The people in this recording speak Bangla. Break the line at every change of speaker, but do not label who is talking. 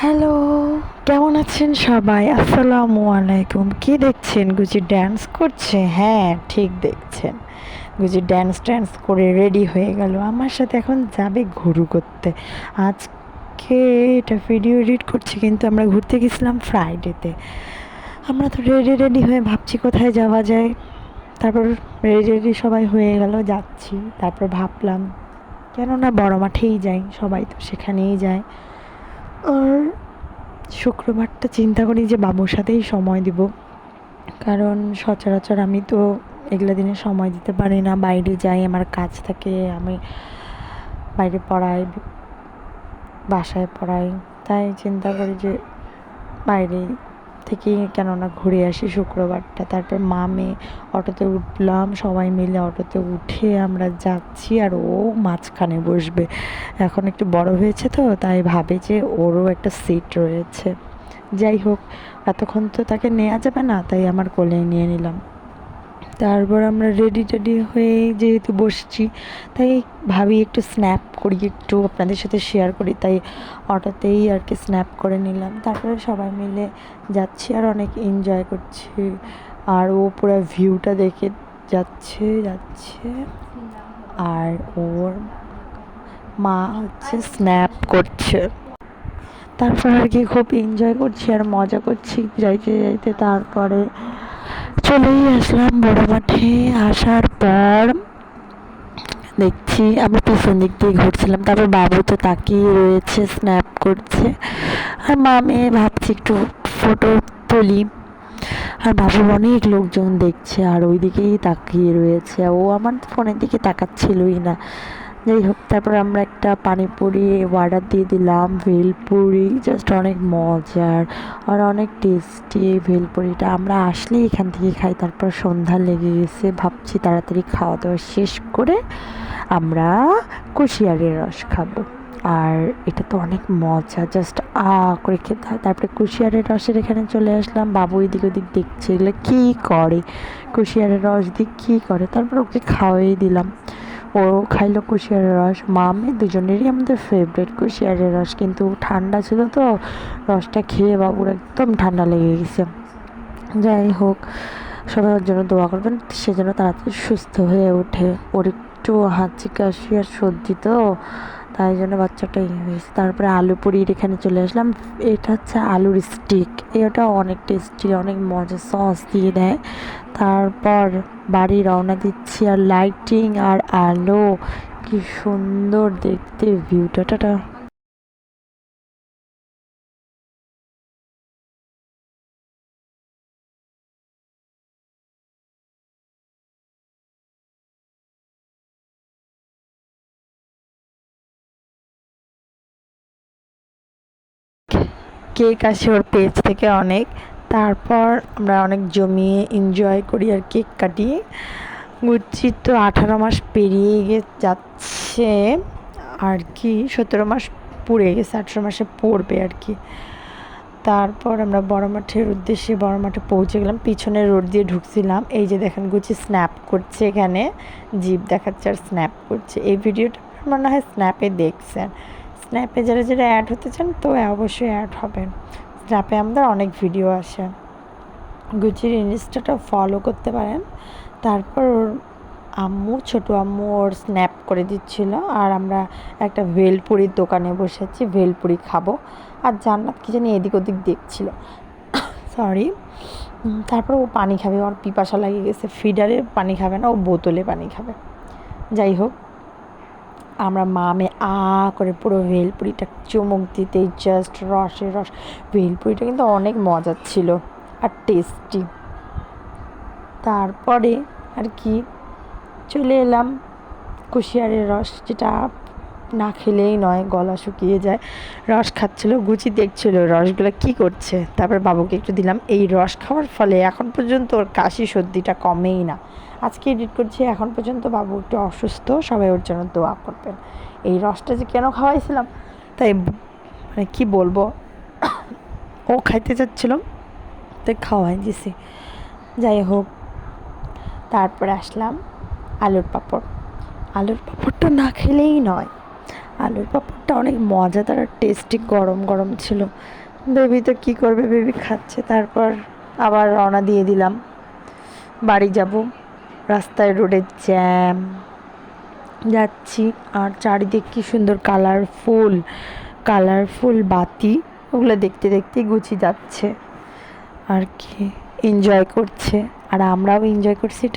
হ্যালো কেমন আছেন সবাই? আসসালামু আলাইকুম। কি দেখছেন? গুজি ড্যান্স করছে? হ্যাঁ ঠিক দেখছেন। গুজি ড্যান্স ট্যান্স করে রেডি হয়ে গেল। আমার সাথে এখন যাবে ঘুরু করতে। আজকে এটা ভিডিও এডিট করছি, কিন্তু আমরা ঘুরতে গেছিলাম ফ্রাইডেতে আমরা তো রেডি রেডি হয়ে ভাবছি কোথায় যাওয়া যায়। তারপর রেডি রেডি সবাই হয়ে গেল, যাচ্ছি। তারপর ভাবলাম, কেননা বড় মাঠেই যাই, সবাই তো সেখানেই যায়। শুক্রবারটা চিন্তা করি যে বাবুর সাথেই সময় দিব। কারণ সচরাচর আমি তো এগুলো দিনে সময় দিতে পারি না। বাইরে যাই, আমার কাজ থাকে, আমি বাইরে পড়াই, বাসায় পড়াই। তাই চিন্তা করি যে বাইরে থেকে কেননা ঘুরে আসি শুক্রবারটা। তারপর মা, মেয়ে অটোতে উঠলাম, সবাই মিলে অটোতে উঠে আমরা যাচ্ছি আর ও মাঝখানে বসবে। এখন একটু বড় হয়েছে তো, তাই ভাবে যে ওরও একটা সিট রয়েছে। যাই হোক, এতক্ষণ তো তাকে নেওয়া যাবে না, তাই আমার কোলে নিয়ে নিলাম। তারপর আমরা রেডি টেডি হয়ে যেহেতু বসছি, তাই ভাবি একটু স্ন্যাপ করি, একটু আপনাদের সাথে শেয়ার করি, তাই অটোতেই আর কি স্ন্যাপ করে নিলাম। তারপরে সবাই মিলে যাচ্ছি আর অনেক এনজয় করছি। আর ও পুরো ভিউটা দেখে যাচ্ছে যাচ্ছে। আর ওর মা হচ্ছে স্ন্যাপ করছে। তারপর আর কি খুব এনজয় করছি আর মজা করছি, যাইতে যাইতে তারপরে চলেই আসলাম বড় মাঠে আসার পর দেখছি আমি পিছন দিক দিয়ে ঘুরছিলাম, তারপর বাবু তো তাকিয়ে রয়েছে স্ন্যাপ করছে। আর মা, মেয়ে, ভাবছি একটু ফটো তুলি। আর বাবু অনেক লোকজন দেখছে, আর ওই দিকেই তাকিয়ে রয়েছে। ও আমার ফোনের দিকে তাকাচ্ছিলই না। যাই হোক, তারপর আমরা একটা পানিপুরি অর্ডার দিয়ে দিলাম, ভেলপুরি জাস্ট অনেক মজার আর অনেক টেস্টি এই ভেলপুরিটা। আমরা আসলেই এখান থেকে খাই, তারপর সন্ধ্যা লেগে গেছে, ভাবছি তাড়াতাড়ি খাওয়া দাওয়া শেষ করে আমরা কুশিয়ারের রস খাব। আর এটা তো অনেক মজা জাস্ট আ করে খেতে হয়। তারপরে কুশিয়ারের রসের এখানে চলে আসলাম, বাবু এদিক ওদিক দেখছে, এগুলো কী করে? কুশিয়ারের রস দিয়ে কী করে? তারপর ওকে খাওয়াই দিলাম। ও খাইলো কুশিয়ারের রস। মা আমি দুজনেরই আমাদের ফেভারিট কুশিয়ারের রস, কিন্তু ঠান্ডা ছিল তো, রসটা খেয়ে বাবুর একদম ঠান্ডা লেগে গেছে। যাই হোক, সবাই ওর জন্য দোয়া করবেন সেজন্য তাড়াতাড়ি সুস্থ হয়ে ওঠে। ওর একটু হাঁচি কাশি আর সর্দি তো। তাই জন্য বাচ্চাটা ইয়ে হয়েছে। তারপরে আলু পুরির এখানে চলে আসলাম। এটা হচ্ছে আলুর স্টিক এটা অনেক টেস্টি অনেক মজা সস দিয়ে দেয়। তারপর বাড়ি রওনা দিচ্ছি আর লাইটিং আর আলো। কি সুন্দর দেখতে ভিউটা কেক আসে ওর পেজ থেকে অনেক। তারপর আমরা অনেক জমিয়ে এনজয় করি আর কেক কাটি। গুচ্ছি তো আঠারো মাস পেরিয়ে যাচ্ছে। আর কি, সতেরো মাস পুড়ে গেছে, আঠেরো মাসে পড়বে আর কি। তারপর আমরা বড় মাঠের উদ্দেশ্যে বড় মাঠে পৌঁছে গেলাম। পিছনে রোড দিয়ে ঢুকছিলাম। এই যে দেখেন গুচি স্ন্যাপ করছে এখানে। জিপ দেখাচ্ছে আর স্ন্যাপ করছে। এই ভিডিওটা মনে হয় স্ন্যাপে দেখছেন। স্ন্যাপে যারা যারা অ্যাড হতে চান, তো অবশ্যই অ্যাড হবেন। স্ন্যাপে আমাদের অনেক ভিডিও আসে। গুচির ইনস্টাটা ফলো করতে পারেন। তারপর ওর আম্মু, ছোটো আম্মু ওর স্ন্যাপ করে দিচ্ছিল। আর আমরা একটা ভেলপুরির দোকানে বসেছি, ভেলপুরি খাব। আর জান্নাত কি জানি এদিক ওদিক দেখছিল। সরি তারপর ও পানি খাবে, ওর পিপাসা লাগিয়ে গেছে। ফিডারে পানি খাবে না, ও বোতলে পানি খাবে। যাই হোক। আমরা মামে আ করে পুরো ভেলপুরিটা চুমুক দিতে জাস্ট রসে রস। ভেলপুরিটা কিন্তু অনেক মজার ছিল আর টেস্টি তারপরে আর কি, চলে এলাম কুশিয়ারের রস যেটা না খেলেই নয়, গলা শুকিয়ে যায়। রস খাচ্ছিল, গুচি দেখছিল রসগুলো কি করছে। তারপর বাবুকে একটু দিলাম, এই রস খাওয়ার ফলে এখন পর্যন্ত ওর কাশি সর্দিটা কমেই না। আজকে এডিট করছি, এখন পর্যন্ত বাবু একটু অসুস্থ, সবাই ওর জন্য দোয়া করবেন। এই রসটা যে কেন খাওয়াইছিলাম? তাই মানে কী বলব? ও খাইতে চাচ্ছিল, তাই খাওয়াই দিছি। যাই হোক, তারপরে আসলাম আলুর পাঁপড়। আলুর পাঁপড়টা না খেলেই নয়। আলুর পাঁপড় খাবারটা অনেক মজাদার আর টেস্টি গরম গরম ছিল। বেবি তো কী করবে? বেবি খাচ্ছে। তারপর আবার রওনা দিয়ে দিলাম। বাড়ি যাব। রাস্তায় রোডে জ্যাম যাচ্ছি। আর চারিদিক কি সুন্দর কালারফুল কালারফুল বাতি। ওগুলো দেখতে দেখতে গুছি যাচ্ছে। আর কি? এনজয় করছে। আর আমরাও এনজয় করছি।